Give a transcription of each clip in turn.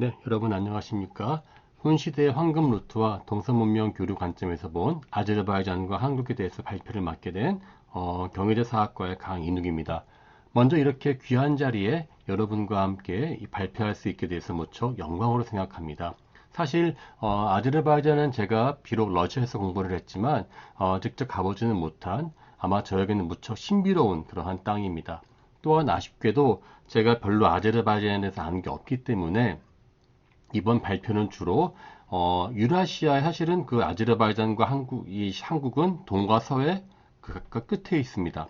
네, 여러분 안녕하십니까? 훈시대의 황금 루트와 동서 문명 교류 관점에서 본 아제르바이잔과 한국에 대해서 발표를 맡게 된 어, 경희대 사학과의 강인욱입니다. 먼저 이렇게 귀한 자리에 여러분과 함께 발표할 수 있게 돼서 무척 영광으로 생각합니다. 사실 어, 아제르바이잔은 제가 비록 러시아에서 공부를 했지만 어, 직접 가보지는 못한 아마 저에게는 무척 신비로운 그러한 땅입니다. 또한 아쉽게도 제가 별로 아제르바이잔에 대해서 아는 게 없기 때문에 이번 발표는 주로 어, 유라시아 사실은 그 아제르바이잔과 한국 이 한국은 동과 서해 그 각각 끝에 있습니다.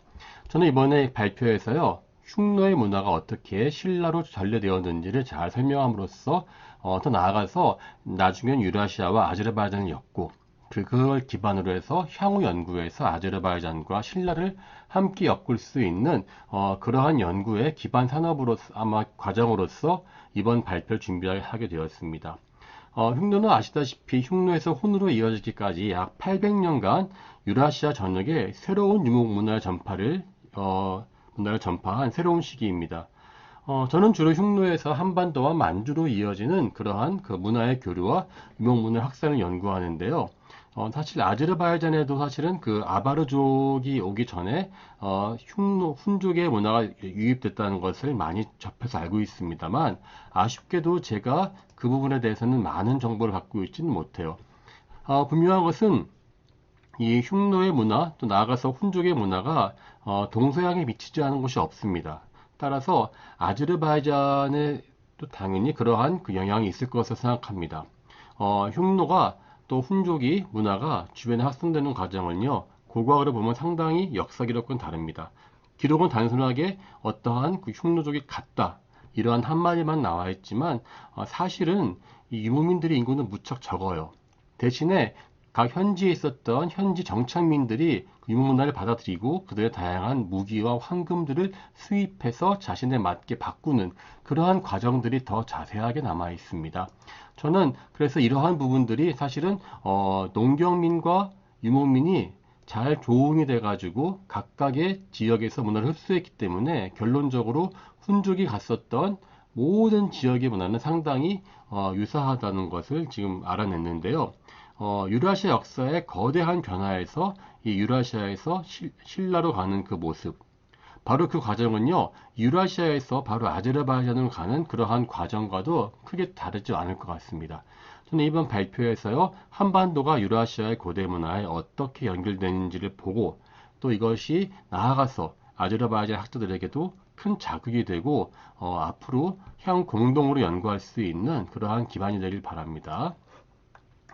저는 이번에 발표에서요 흉노의 문화가 어떻게 신라로 전래되었는지를 잘 설명함으로써 어, 더 나아가서 나중엔 유라시아와 아제르바이잔을 엮고 그걸 기반으로 해서 향후 연구에서 아제르바이잔과 신라를 함께 엮을 수 있는 어, 그러한 연구의 기반 산업으로서 아마 과정으로서 이번 발표를 준비하게 되었습니다. 어, 흉노는 아시다시피 흉노에서 혼으로 이어지기까지 약 800년간 유라시아 전역에 새로운 유목 문화의 전파를 어, 문화를 전파한 새로운 시기입니다. 어, 저는 주로 흉노에서 한반도와 만주로 이어지는 그러한 그 문화의 교류와 유목 문화 확산을 연구하는데요. 어, 사실 아제르바이잔에도 사실은 그 아바르족이 오기 전에 어, 흉노, 훈족의 문화가 유입됐다는 것을 많이 접해서 알고 있습니다만 아쉽게도 제가 그 부분에 대해서는 많은 정보를 갖고 있지는 못해요. 어, 분명한 것은 이 흉노의 문화 또 나아가서 훈족의 문화가 어, 동서양에 미치지 않은 곳이 없습니다. 따라서 아제르바이잔에 또 당연히 그러한 그 영향이 있을 것으로 생각합니다. 어, 흉노가 또 훈족이 문화가 주변에 확산되는 과정은요, 고고학으로 보면 상당히 역사 기록과는 다릅니다. 기록은 단순하게 어떠한 그 흉노족이 같다. 이러한 한마디만 나와 있지만 어, 사실은 이 유목민들의 인구는 무척 적어요. 대신에 각 현지에 있었던 현지 정착민들이 그 유목 문화를 받아들이고 그들의 다양한 무기와 황금들을 수입해서 자신에 맞게 바꾸는 그러한 과정들이 더 자세하게 남아 있습니다. 저는 그래서 이러한 부분들이 사실은 어, 농경민과 유목민이 잘 조응이 돼가지고 각각의 지역에서 문화를 흡수했기 때문에 결론적으로 훈족이 갔었던 모든 지역의 문화는 상당히 어, 유사하다는 것을 지금 알아냈는데요. 어, 유라시아 역사의 거대한 변화에서 이 유라시아에서 실, 신라로 가는 그 모습 바로 그 과정은요 유라시아에서 바로 아제르바이잔으로 가는 그러한 과정과도 크게 다르지 않을 것 같습니다. 저는 이번 발표에서요 한반도가 유라시아의 고대 문화에 어떻게 연결되는지를 보고 또 이것이 나아가서 아제르바이잔 학자들에게도 큰 자극이 되고 어, 앞으로 향 공동으로 연구할 수 있는 그러한 기반이 되길 바랍니다.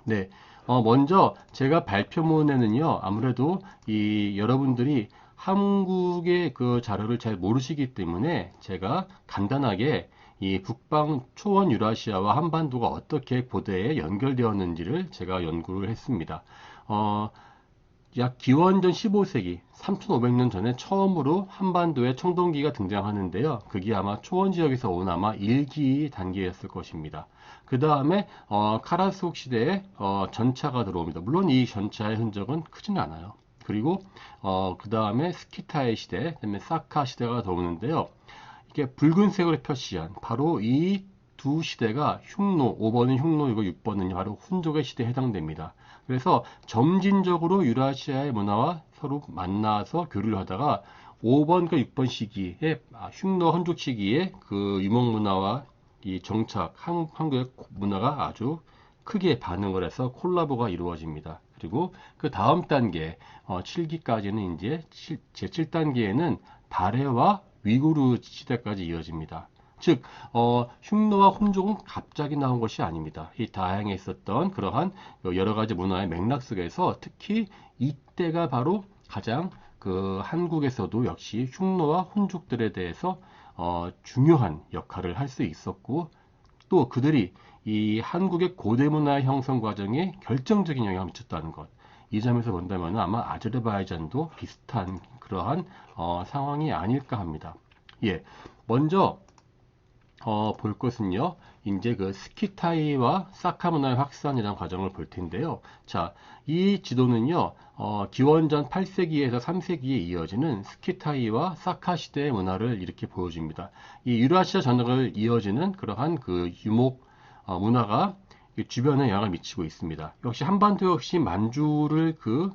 네, 어, 먼저 제가 발표문에는요, 아무래도 이 여러분들이 한국의 그 자료를 잘 모르시기 때문에 제가 간단하게 이 북방 초원 유라시아와 한반도가 어떻게 고대에 연결되었는지를 제가 연구를 했습니다. 어, 약 기원전 15세기 3500년 전에 처음으로 한반도에 청동기가 등장하는데요. 그게 아마 초원 지역에서 온 아마 1기 단계였을 것입니다. 그 다음에 어, 카라스국 시대에 어, 전차가 들어옵니다. 물론 이 전차의 흔적은 크진 않아요. 그리고 어, 그 다음에 스키타의 시대, 그다음에 사카 시대가 들어오는데요. 이게 붉은색으로 표시한 바로 이 두 시대가 흉노, 5번은 흉노이고 6번은 바로 훈족의 시대에 해당됩니다. 그래서 점진적으로 유라시아의 문화와 서로 만나서 교류를 하다가 5번과 6번 시기에 아, 흉노 헌족 시기에 그 유목 문화와 이 정착 한, 한국의 문화가 아주 크게 반응을 해서 콜라보가 이루어집니다. 그리고 그 다음 단계 어, 7기까지는 이제 제 7단계에는 발해와 위구르 시대까지 이어집니다. 즉 어, 흉노와 혼족은 갑자기 나온 것이 아닙니다. 이 다양에 있었던 그러한 여러 가지 문화의 맥락 속에서 특히 이때가 바로 가장 그 한국에서도 역시 흉노와 혼족들에 대해서 어, 중요한 역할을 할 수 있었고 또 그들이 이 한국의 고대 문화 형성 과정에 결정적인 영향을 미쳤다는 것. 이 점에서 본다면 아마 아제르바이잔도 비슷한 그러한 어, 상황이 아닐까 합니다. 예, 먼저 어, 볼 것은요. 이제 그 스키타이와 사카 문화의 확산이라는 과정을 볼 텐데요. 자, 이 지도는요. 어, 기원전 8세기에서 3세기에 이어지는 스키타이와 사카 시대의 문화를 이렇게 보여줍니다. 이 유라시아 전역을 이어지는 그러한 그 유목 어, 문화가 이 주변에 영향을 미치고 있습니다. 역시 한반도 역시 만주를 그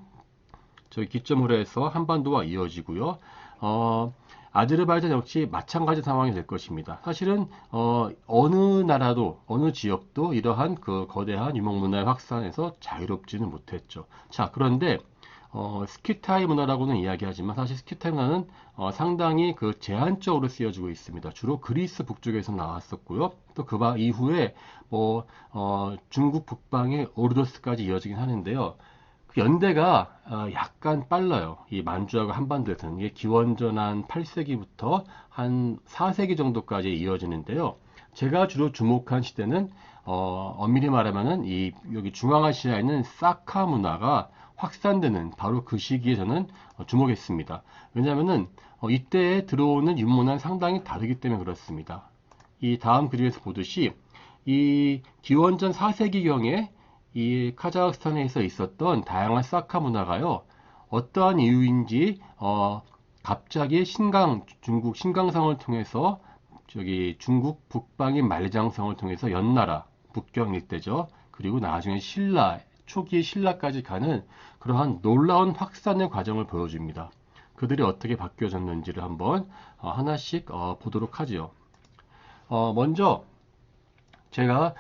저희 기점으로 해서 한반도와 이어지고요. 어, 아제르바이잔 역시 마찬가지 상황이 될 것입니다. 사실은 어, 느 나라도 어느 지역도 이러한 그 거대한 유목 문화의 확산에서 자유롭지는 못했죠. 자 그런데 어, 스키타이 문화라고는 이야기하지만 사실 스키타이 문화는 어, 상당히 그 제한적으로 쓰여지고 있습니다. 주로 그리스 북쪽에서 나왔었고요. 또그 이후에 뭐 어, 중국 북방의 오르도스까지 이어지긴 하는데요. 그 연대가 어, 약간 빨라요. 이 만주하고 한반도에서는 이게 기원전 한 8세기부터 한 4세기 정도까지 이어지는데요. 제가 주로 주목한 시대는 어, 엄밀히 말하면은 이 여기 중앙아시아에 있는 사카 문화가 확산되는 바로 그 시기에 저는 어, 주목했습니다. 왜냐하면은 어, 이때에 들어오는 윤문화는 상당히 다르기 때문에 그렇습니다. 이 다음 그림에서 보듯이 이 기원전 4세기경에 이 카자흐스탄에서 있었던 다양한 사카 문화가요. 어떠한 이유인지 어, 갑자기 신강 중국 신강성을 통해서 저기 중국 북방인 말장성을 통해서 연나라 북경 일대죠. 그리고 나중에 신라 초기 신라까지 가는 그러한 놀라운 확산의 과정을 보여줍니다. 그들이 어떻게 바뀌어졌는지를 한번 어, 하나씩 어, 보도록 하지요. 어, 먼저 제가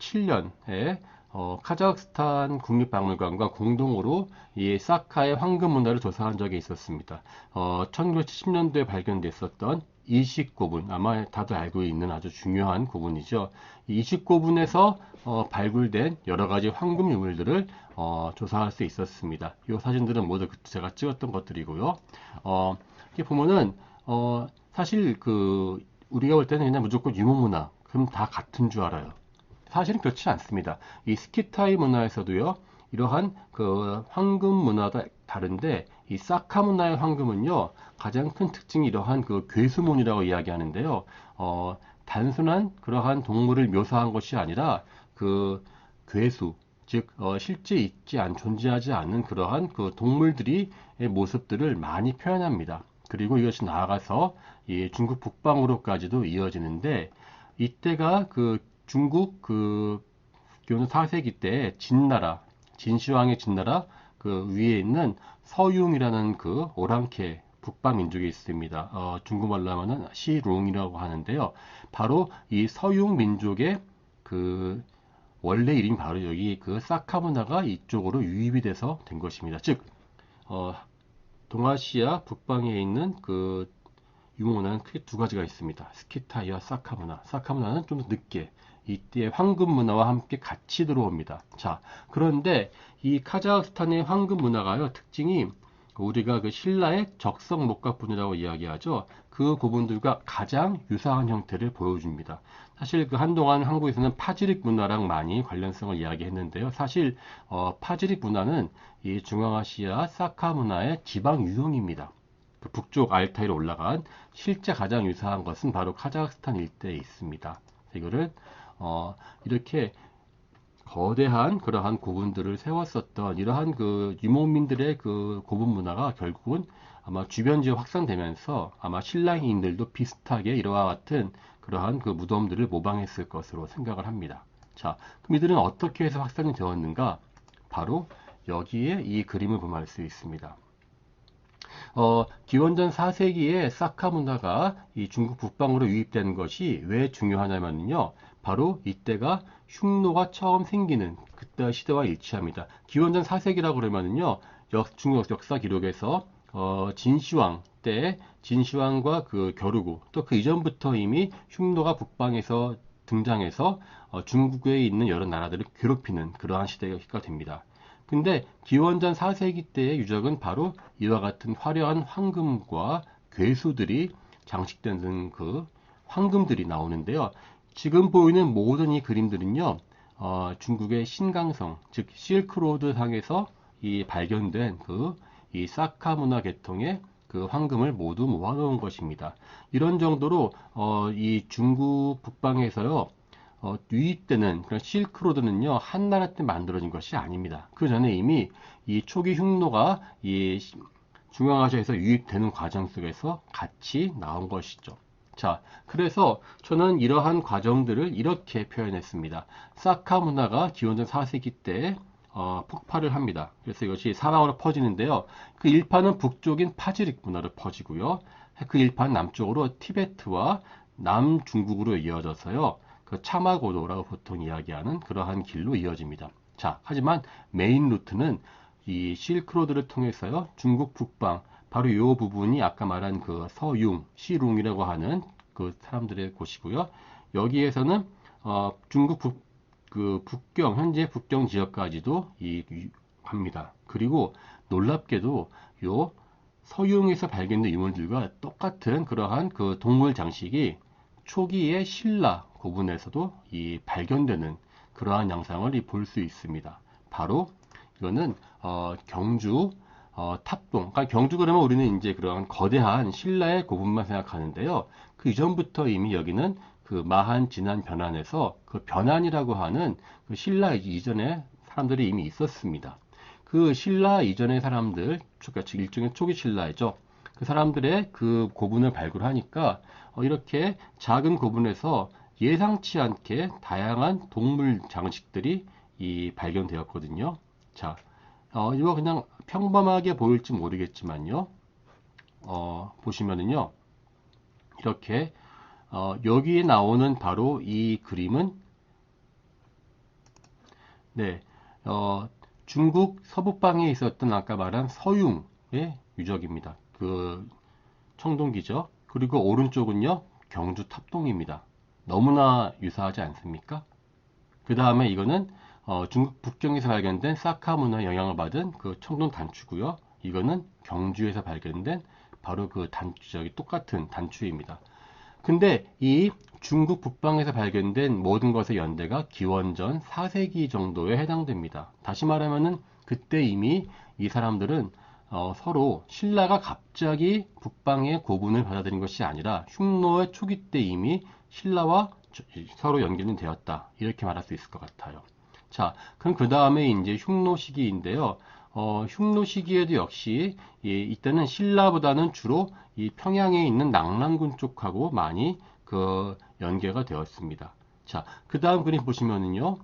2017년에 어, 카자흐스탄 국립박물관과 공동으로 이 사카의 황금 문화를 조사한 적이 있었습니다. 어, 1970년도에 발견됐었던 29분, 아마 다들 알고 있는 아주 중요한 구분이죠. 이 29분에서 어, 발굴된 여러 가지 황금 유물들을 어, 조사할 수 있었습니다. 이 사진들은 모두 그 제가 찍었던 것들이고요. 어, 이렇게 보면은 어, 사실 그 우리가 볼 때는 그냥 무조건 유목문화, 그럼 다 같은 줄 알아요. 사실은 그렇지 않습니다. 이 스키타이 문화에서도요, 이러한 그 황금 문화가 다른데 이 사카 문화의 황금은요 가장 큰 특징이 이러한 그 괴수문이라고 이야기하는데요. 어, 단순한 그러한 동물을 묘사한 것이 아니라 그 괴수 즉 어, 실제 있지 않 존재하지 않는 그러한 그 동물들이 모습들을 많이 표현합니다. 그리고 이것이 나아가서 이 중국 북방으로까지도 이어지는데 이때가 그 중국 그 교는 4세기 때 진나라 진시황의 진나라 그 위에 있는 서융이라는 그 오랑캐 북방 민족이 있습니다. 어, 중국말로 하면은 시룽이라고 하는데요. 바로 이 서융 민족의 그 원래 이름이 바로 여기 그 사카 문화가 이쪽으로 유입이 돼서 된 것입니다. 즉, 어, 동아시아 북방에 있는 그 유목 문화는 크게 두 가지가 있습니다. 스키타이와 사카 문화. 사카 문화는 좀더 늦게 이때 황금 문화와 함께 같이 들어옵니다. 자, 그런데 이 카자흐스탄의 황금 문화가요, 특징이 우리가 그 신라의 적성 목각 분이라고 이야기하죠. 그 부분들과 가장 유사한 형태를 보여줍니다. 사실 그 한동안 한국에서는 파지릭 문화랑 많이 관련성을 이야기했는데요. 사실 어, 파지릭 문화는 이 중앙아시아 사카 문화의 지방 유형입니다. 그 북쪽 알타이로 올라간 실제 가장 유사한 것은 바로 카자흐스탄 일대에 있습니다. 이거를 어, 이렇게 거대한 그러한 고분들을 세웠었던 이러한 그 유목민들의 그 고분 문화가 결국은 아마 주변 지역 확산되면서 아마 신라인들도 비슷하게 이러한 같은 그러한 그 무덤들을 모방했을 것으로 생각을 합니다. 자, 그럼 이들은 어떻게 해서 확산이 되었는가? 바로 여기에 이 그림을 보면 알 수 있습니다. 어, 기원전 4세기에 사카 문화가 이 중국 북방으로 유입된 것이 왜 중요하냐면요. 바로 이때가 흉노가 처음 생기는 그때 시대와 일치합니다. 기원전 4세기라고 그러면은요. 역, 중국 역사 기록에서 어, 진시황 때 진시황과 그 겨루고 또 그 이전부터 이미 흉노가 북방에서 등장해서 어, 중국에 있는 여러 나라들을 괴롭히는 그러한 시대가 됩니다. 근데 기원전 4세기 때의 유적은 바로 이와 같은 화려한 황금과 괴수들이 장식되는 그 황금들이 나오는데요. 지금 보이는 모든 이 그림들은요, 어, 중국의 신강성, 즉 실크로드 상에서 이 발견된 그 이 사카 문화 계통의 그 황금을 모두 모아놓은 것입니다. 이런 정도로 어, 이 중국 북방에서요 어, 유입되는 그런 실크로드는요 한 나라 때 만들어진 것이 아닙니다. 그 전에 이미 이 초기 흉노가 이 중앙아시아에서 유입되는 과정 속에서 같이 나온 것이죠. 자, 그래서 저는 이러한 과정들을 이렇게 표현했습니다. 사카 문화가 기원전 4세기 때 어, 폭발을 합니다. 그래서 이것이 사방으로 퍼지는데요. 그 일파는 북쪽인 파지릭 문화로 퍼지고요. 그 일파는 남쪽으로 티베트와 남중국으로 이어져서요. 그 차마고도라고 보통 이야기하는 그러한 길로 이어집니다. 자, 하지만 메인 루트는 이 실크로드를 통해서요. 중국 북방 바로 이 부분이 아까 말한 그 서융, 시룽이라고 하는 그 사람들의 곳이고요. 여기에서는 어, 중국 북, 그 북경 현재 북경 지역까지도 이, 이 합니다. 그리고 놀랍게도 요 서융에서 발견된 유물들과 똑같은 그러한 그 동물 장식이 초기의 신라 고분에서도 이 발견되는 그러한 양상을 볼 수 있습니다. 바로 이거는 어, 경주 어, 탑동. 그러니까 경주 그러면 우리는 이제 그러한 거대한 신라의 고분만 생각하는데요. 그 이전부터 이미 여기는 그 마한 진한 변환에서 그 변환이라고 하는 그 신라 이전에 사람들이 이미 있었습니다. 그 신라 이전의 사람들, 그러니까 일종의 초기 신라이죠. 그 사람들의 그 고분을 발굴하니까 어, 이렇게 작은 고분에서 예상치 않게 다양한 동물 장식들이 이 발견되었거든요. 자, 어, 이거 그냥 평범하게 보일지 모르겠지만요. 어, 보시면은요. 이렇게 어, 여기에 나오는 바로 이 그림은 네, 어, 중국 서북방에 있었던 아까 말한 서융의 유적입니다. 그 청동기죠. 그리고 오른쪽은요 경주 탑동입니다. 너무나 유사하지 않습니까? 그 다음에 이거는 어, 중국 북경에서 발견된 사카 문화 영향을 받은 그 청동 단추고요. 이거는 경주에서 발견된 바로 그 단추적이 똑같은 단추입니다. 근데 이 중국 북방에서 발견된 모든 것의 연대가 기원전 4세기 정도에 해당됩니다. 다시 말하면은 그때 이미 이 사람들은 어, 서로 신라가 갑자기 북방의 고분을 받아들인 것이 아니라 흉노의 초기 때 이미 신라와 서로 연결이 되었다. 이렇게 말할 수 있을 것 같아요. 자, 그럼 그 다음에 이제 흉노 시기인데요. 어, 흉노 시기에도 역시 예, 이때는 신라보다는 주로 이 평양에 있는 낙랑군 쪽하고 많이 그 연계가 되었습니다. 자, 그 다음 그림 보시면은요,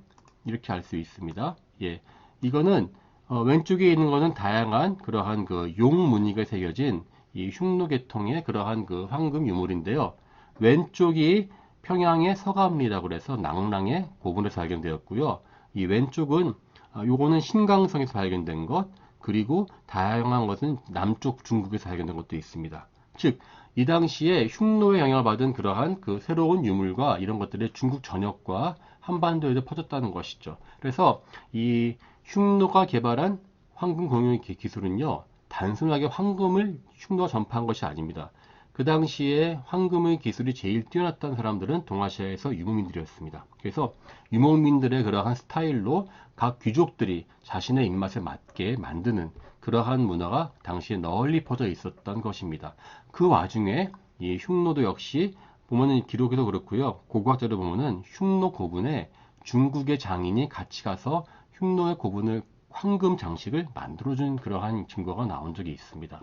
이렇게 알 수 있습니다. 예, 이거는 어, 왼쪽에 있는 것은 다양한 그러한 그 용 무늬가 새겨진 이 흉노 계통의 그러한 그 황금 유물인데요. 왼쪽이 평양의 서감리라고 해서 낙랑의 고분에서 발견되었고요. 이 왼쪽은 어, 요거는 신강성에서 발견된 것 그리고 다양한 것은 남쪽 중국에서 발견된 것도 있습니다. 즉, 이 당시에 흉노의 영향을 받은 그러한 그 새로운 유물과 이런 것들이 중국 전역과 한반도에도 퍼졌다는 것이죠. 그래서 이 흉노가 개발한 황금 공유 기술은요, 단순하게 황금을 흉노가 전파한 것이 아닙니다. 그 당시에 황금의 기술이 제일 뛰어났던 사람들은 동아시아에서 유목민들이었습니다. 그래서 유목민들의 그러한 스타일로 각 귀족들이 자신의 입맛에 맞게 만드는 그러한 문화가 당시에 널리 퍼져 있었던 것입니다. 그 와중에 이 흉노도 역시 보면은 기록에도 그렇고요. 고고학자를 보면은 흉노 고분에 중국의 장인이 같이 가서 흉노의 고분을 황금 장식을 만들어준 그러한 증거가 나온 적이 있습니다.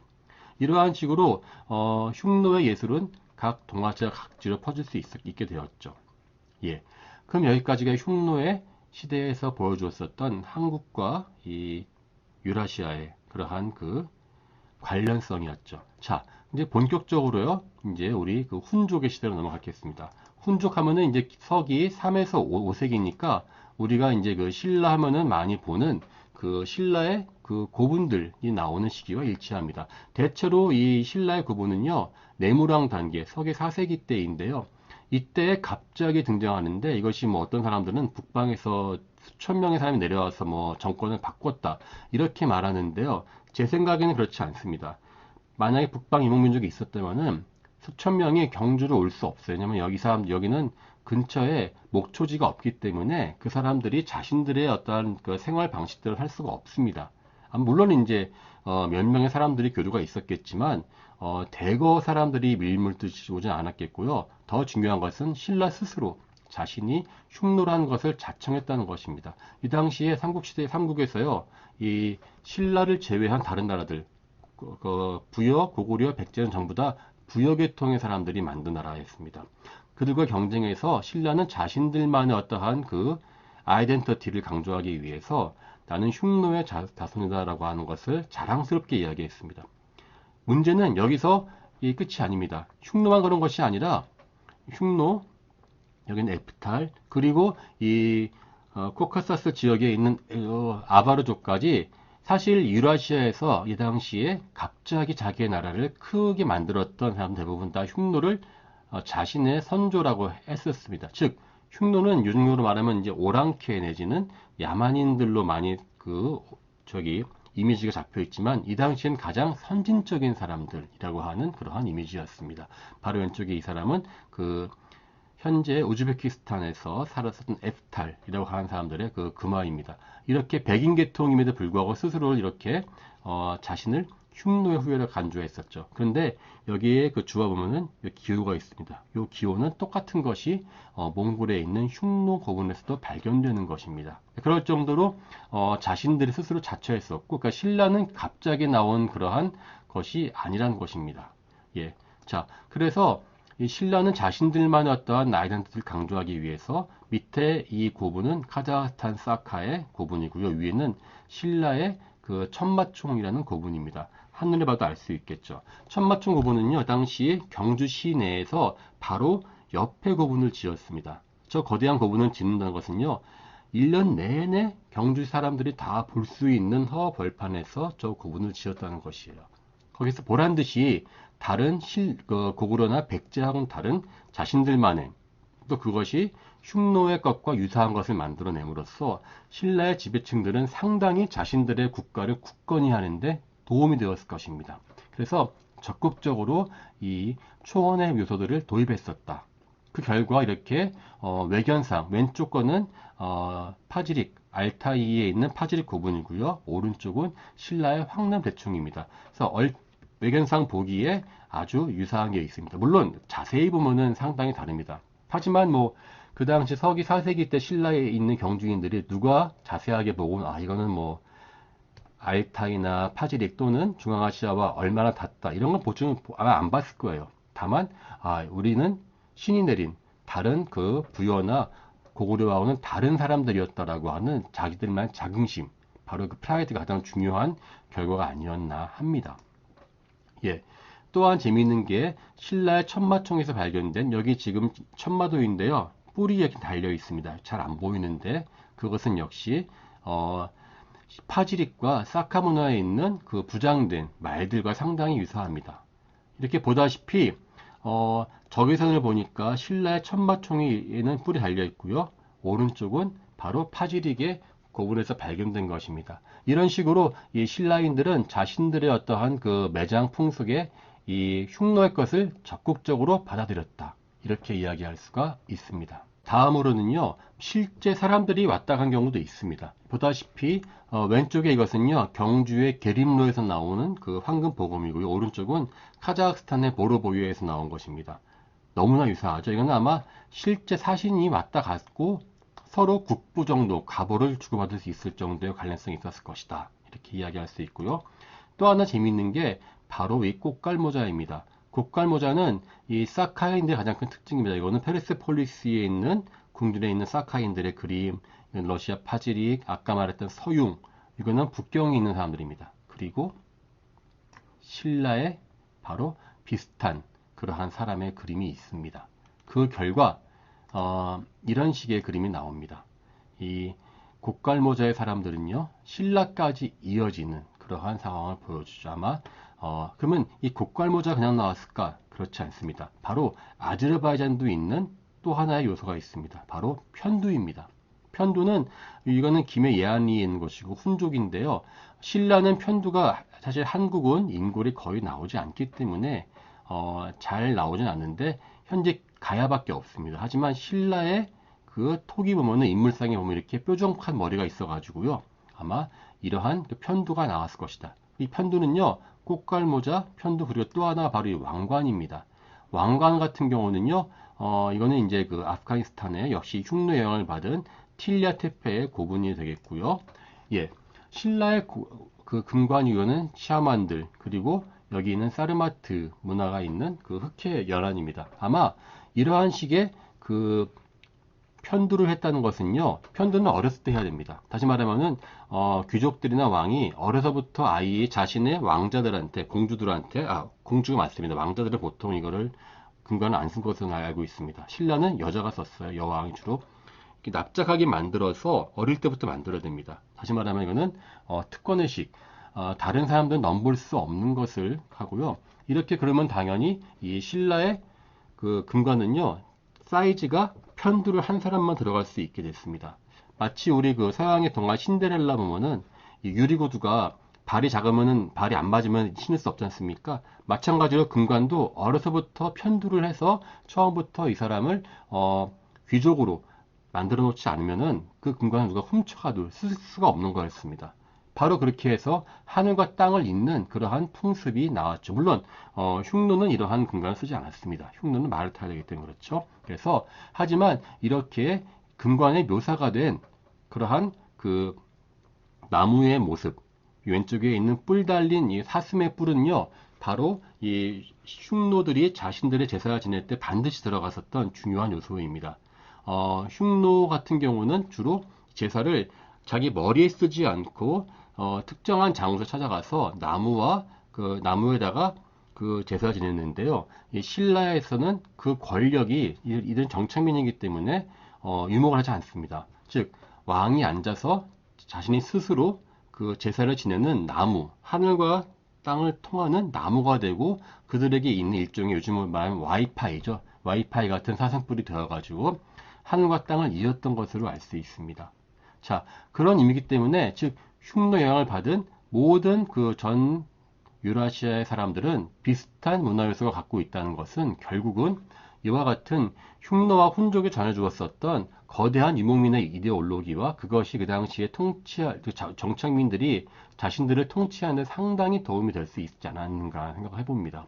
이러한 식으로 어, 흉노의 예술은 각 동아시아 각지로 퍼질 수 있, 게 되었죠. 예. 그럼 여기까지가 흉노의 시대에서 보여주었었던 한국과 이 유라시아의 그러한 그 관련성이었죠. 자, 이제 본격적으로요, 이제 우리 그 훈족의 시대로 넘어가겠습니다. 훈족 하면은 이제 서기 3에서 5, 5세기니까 우리가 이제 그 신라 하면은 많이 보는 그 신라의 그 고분들이 나오는 시기와 일치합니다. 대체로 이 신라의 고분은요, 내무랑 단계, 서기 4세기 때인데요. 이때 갑자기 등장하는데 이것이 뭐 어떤 사람들은 북방에서 수천 명의 사람이 내려와서 뭐 정권을 바꿨다 이렇게 말하는데요. 제 생각에는 그렇지 않습니다. 만약에 북방 이목민족이 있었다면은 수천 명이 경주로 올 수 없어요. 왜냐면 여기 사람 여기는 근처에 목초지가 없기 때문에 그 사람들이 자신들의 어떠한 그 생활 방식들을 할 수가 없습니다. 아, 물론 이제 어, 몇 명의 사람들이 교류가 있었겠지만 어, 대거 사람들이 밀물듯이 오진 않았겠고요. 더 중요한 것은 신라 스스로 자신이 흉노라는 것을 자청했다는 것입니다. 이 당시에 삼국시대 삼국에서요, 이 신라를 제외한 다른 나라들, 그, 그 부여, 고구려, 백제는 전부 다 부여계통의 사람들이 만든 나라였습니다. 그들과 경쟁해서 신라는 자신들만의 어떠한 그 아이덴티티를 강조하기 위해서 나는 흉노의 자, 자손이다라고 하는 것을 자랑스럽게 이야기했습니다. 문제는 여기서 이 끝이 아닙니다. 흉노만 그런 것이 아니라 흉노, 여기는 에프탈, 그리고 이 어, 코카사스 지역에 있는 어, 아바르족까지 사실 유라시아에서 이 당시에 갑자기 자기의 나라를 크게 만들었던 사람 대부분 다 흉노를 어, 자신의 선조라고 했었습니다. 즉 흉노는 요즘으로 말하면 이제 오랑캐 내지는 야만인들로 많이 그 저기 이미지가 잡혀 있지만 이 당시엔 가장 선진적인 사람들이라고 하는 그러한 이미지였습니다. 바로 왼쪽에 이 사람은 그 현재 우즈베키스탄에서 살았었던 에프탈이라고 하는 사람들의 그 금화입니다. 이렇게 백인 계통임에도 불구하고 스스로를 이렇게 어, 자신을 흉노의 후예를 간주했었죠. 그런데 여기에 그 주어 보면은 기호가 있습니다. 이 기호는 똑같은 것이 어, 몽골에 있는 흉노 고분에서도 발견되는 것입니다. 그럴 정도로 어, 자신들이 스스로 자처했었고, 그러니까 신라는 갑자기 나온 그러한 것이 아니란 것입니다. 예, 자, 그래서 이 신라는 자신들만의 어떠한 아이덴티티를 강조하기 위해서 밑에 이 고분은 카자흐스탄 사카의 고분이고요. 위에는 신라의 그 천마총이라는 고분입니다. 한눈에 봐도 알 수 있겠죠. 천마총 고분은요, 당시 경주 시내에서 바로 옆에 고분을 지었습니다. 저 거대한 고분을 짓는다는 것은요, 1년 내내 경주 사람들이 다 볼 수 있는 허 벌판에서 저 고분을 지었다는 것이에요. 거기서 보란 듯이 다른 실, 그, 고구려나 백제하고는 다른 자신들만의 또 그것이 흉노의 것과 유사한 것을 만들어냄으로써 신라의 지배층들은 상당히 자신들의 국가를 굳건히 하는데 도움이 되었을 것입니다. 그래서 적극적으로 이 초원의 요소들을 도입했었다. 그 결과 이렇게 어, 외견상 왼쪽 거는 어, 파지릭 알타이에 있는 파지릭 고분이고요. 오른쪽은 신라의 황남 대충입니다. 그래서 얼, 외견상 보기에 아주 유사한 게 있습니다. 물론 자세히 보면은 상당히 다릅니다. 하지만 뭐 그 당시 서기 4세기 때 신라에 있는 경주인들이 누가 자세하게 보고 아 이거는 뭐 알타이나 파지릭 또는 중앙아시아와 얼마나 닿다 이런 건 보충 아마 안 봤을 거예요. 다만 아 우리는 신이 내린 다른 그 부여나 고구려하고는 다른 사람들이었다라고 하는 자기들만 자긍심 바로 그 프라이드가 가장 중요한 결과가 아니었나 합니다. 예. 또한 재미있는 게 신라의 천마총에서 발견된 여기 지금 천마도인데요. 이렇게 달려 있습니다. 잘 안 보이는데 그것은 역시 어, 파지릭과 사카 문화에 있는 그 부장된 말들과 상당히 유사합니다. 이렇게 보다시피 어, 적외선을 보니까 신라의 천마총에는 뿔이 달려 있고요. 오른쪽은 바로 파지릭의 고분에서 발견된 것입니다. 이런 식으로 이 신라인들은 자신들의 어떠한 그 매장 풍속에 이 흉노의 것을 적극적으로 받아들였다. 이렇게 이야기할 수가 있습니다. 다음으로는요, 실제 사람들이 왔다 간 경우도 있습니다. 보다시피 어, 왼쪽에 이것은요, 경주의 게림로에서 나오는 그 황금 보검이고요. 오른쪽은 카자흐스탄의 보로보유에서 나온 것입니다. 너무나 유사하죠. 이건 아마 실제 사신이 왔다 갔고 서로 국부 정도 가보를 주고받을 수 있을 정도의 관련성이 있었을 것이다. 이렇게 이야기할 수 있고요. 또 하나 재미있는 게 바로 이 꽃갈 모자입니다. 꽃갈모자는 이 사카인들의 가장 큰 특징입니다. 이거는 페르세폴리스에 있는 궁전에 있는 사카인들의 그림, 러시아 파지릭, 아까 말했던 서융, 이거는 북경에 있는 사람들입니다. 그리고 신라의 바로 비슷한 그러한 사람의 그림이 있습니다. 그 결과 어, 이런 식의 그림이 나옵니다. 이 곡갈모자의 사람들은요, 신라까지 이어지는 그러한 상황을 보여주죠. 아마 어, 그러면 이 곡갈모자 그냥 나왔을까? 그렇지 않습니다. 바로 아제르바이잔도 있는 또 하나의 요소가 있습니다. 바로 편두입니다. 편두는 이거는 김해 예안리에 있는 것이고 훈족인데요. 신라는 편두가 사실 한국은 인골이 거의 나오지 않기 때문에 어, 잘 나오진 않는데 현재 가야밖에 없습니다. 하지만 신라의 그 톡이 보면은 인물상에 보면 이렇게 뾰족한 머리가 있어가지고요. 아마 이러한 그 편두가 나왔을 것이다. 이 편두는요, 꽃갈모자, 편두 그리고 또 하나 바로 이 왕관입니다. 왕관 같은 경우는요, 어, 이거는 이제 그 아프가니스탄의 역시 흉노 영향을 받은 틸리아 테페의 고분이 되겠고요. 예, 신라의 고, 그 금관 위원은 샤만들 그리고 여기 있는 사르마트 문화가 있는 그 흑해 연안입니다. 아마 이러한 식의 그 편두를 했다는 것은요, 편두는 어렸을 때 해야 됩니다. 다시 말하면은, 어, 귀족들이나 왕이 어려서부터 아이 자신의 왕자들한테, 공주들한테, 아, 공주가 맞습니다. 왕자들은 보통 이거를 근거는 안 쓴 것으로 알고 있습니다. 신라는 여자가 썼어요. 여왕이 주로. 납작하게 만들어서 어릴 때부터 만들어야 됩니다. 다시 말하면 이거는 어, 특권의식, 어, 다른 사람들은 넘볼 수 없는 것을 하고요. 이렇게 그러면 당연히 이 신라의 그 금관은요 사이즈가 편두를 한 사람만 들어갈 수 있게 됐습니다. 마치 우리 그 서양의 동화 신데렐라 보면은 이 유리구두가 발이 작으면은 발이 안 맞으면 신을 수 없지 않습니까? 마찬가지로 금관도 어려서부터 편두를 해서 처음부터 이 사람을 어, 귀족으로 만들어 놓지 않으면은 그 금관을 누가 훔쳐가도 쓸 수가 없는 거였습니다. 바로 그렇게 해서 하늘과 땅을 잇는 그러한 풍습이 나왔죠. 물론 어, 흉노는 이러한 금관을 쓰지 않았습니다. 흉노는 말을 타야 되기 때문에 그렇죠. 그래서 하지만 이렇게 금관의 묘사가 된 그러한 그 나무의 모습 왼쪽에 있는 뿔 달린 이 사슴의 뿔은요 바로 이 흉노들이 자신들의 제사를 지낼 때 반드시 들어갔었던 중요한 요소입니다. 어, 흉노 같은 경우는 주로 제사를 자기 머리에 쓰지 않고 어, 특정한 장소에 찾아가서 나무와 그 나무에다가 그 제사를 지냈는데요. 이 신라에서는 그 권력이 이들은 정착민이기 때문에 어, 유목을 하지 않습니다. 즉 왕이 앉아서 자신이 스스로 그 제사를 지내는 나무, 하늘과 땅을 통하는 나무가 되고 그들에게 있는 일종의 요즘을 말하면 와이파이죠. 와이파이 같은 사슴뿔이 되어가지고 하늘과 땅을 이었던 것으로 알 수 있습니다. 자, 그런 의미이기 때문에 즉 흉노 영향을 받은 모든 그 전 유라시아의 사람들은 비슷한 문화 요소가 갖고 있다는 것은 결국은 이와 같은 흉노와 훈족에 전해주었었던 거대한 유목민의 이데올로기와 그것이 그 당시에 통치할 그 정착민들이 자신들을 통치하는 데 상당히 도움이 될 수 있지 않았는가 생각해 봅니다.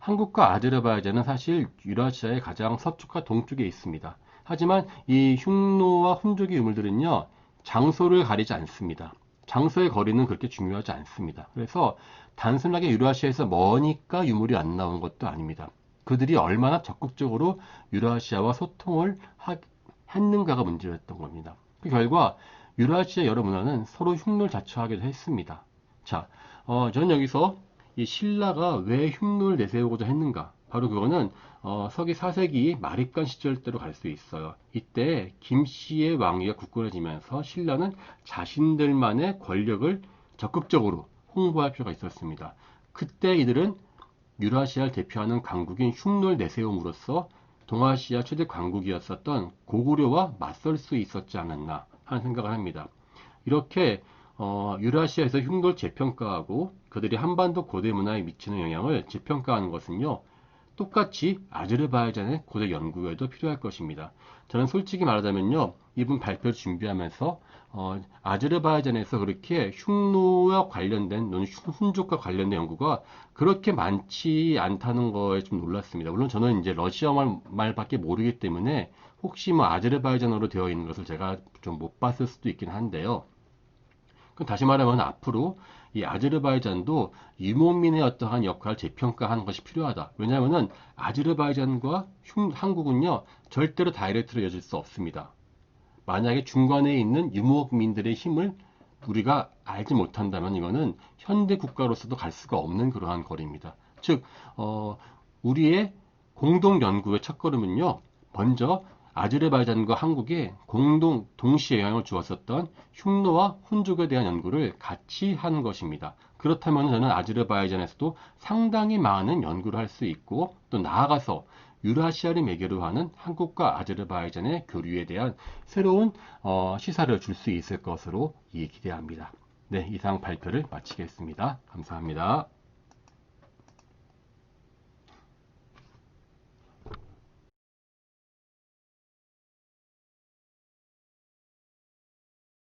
한국과 아제르바이잔은 사실 유라시아의 가장 서쪽과 동쪽에 있습니다. 하지만 이 흉노와 훈족의 유물들은요 장소를 가리지 않습니다. 장소의 거리는 그렇게 중요하지 않습니다. 그래서 단순하게 유라시아에서 머니까 유물이 안 나온 것도 아닙니다. 그들이 얼마나 적극적으로 유라시아와 소통을 하, 했는가가 문제였던 겁니다. 그 결과 유라시아 여러 문화는 서로 흉노를 자처하기도 했습니다. 자, 어, 저는 여기서 이 신라가 왜 흉노를 내세우고자 했는가? 바로 그거는 어, 서기 4세기 마립간 시절 때로 갈 수 있어요. 이때 김씨의 왕위가 굳건해지면서 신라는 자신들만의 권력을 적극적으로 홍보할 필요가 있었습니다. 그때 이들은 유라시아를 대표하는 강국인 흉노를 내세움으로써 동아시아 최대 강국이었었던 고구려와 맞설 수 있었지 않았나 하는 생각을 합니다. 이렇게 어, 유라시아에서 흉노를 재평가하고 그들이 한반도 고대 문화에 미치는 영향을 재평가하는 것은요. 똑같이 아제르바이잔의 고대 연구에도 필요할 것입니다. 저는 솔직히 말하자면요, 이분 발표를 준비하면서 어, 아제르바이잔에서 그렇게 흉노와 관련된, 훈족과 관련된 연구가 그렇게 많지 않다는 거에 좀 놀랐습니다. 물론 저는 이제 러시아 말, 말밖에 모르기 때문에 혹시 뭐 아제르바이잔어로 되어 있는 것을 제가 좀 못 봤을 수도 있긴 한데요. 그럼 다시 말하면 앞으로 이 아제르바이잔도 유목민의 어떠한 역할을 재평가하는 것이 필요하다. 왜냐하면 아제르바이잔과 한국은요 절대로 다이렉트로 이어질 수 없습니다. 만약에 중간에 있는 유목민들의 힘을 우리가 알지 못한다면 이거는 현대 국가로서도 갈 수가 없는 그러한 거리입니다. 즉, 어, 우리의 공동 연구의 첫걸음은요, 먼저 아제르바이잔과 한국에 공동 동시에 영향을 주었었던 흉노와 훈족에 대한 연구를 같이 하는 것입니다. 그렇다면 저는 아제르바이잔에서도 상당히 많은 연구를 할 수 있고 또 나아가서 유라시아를 매개로 하는 한국과 아제르바이잔의 교류에 대한 새로운 어, 시사를 줄 수 있을 것으로 기대합니다. 네, 이상 발표를 마치겠습니다. 감사합니다.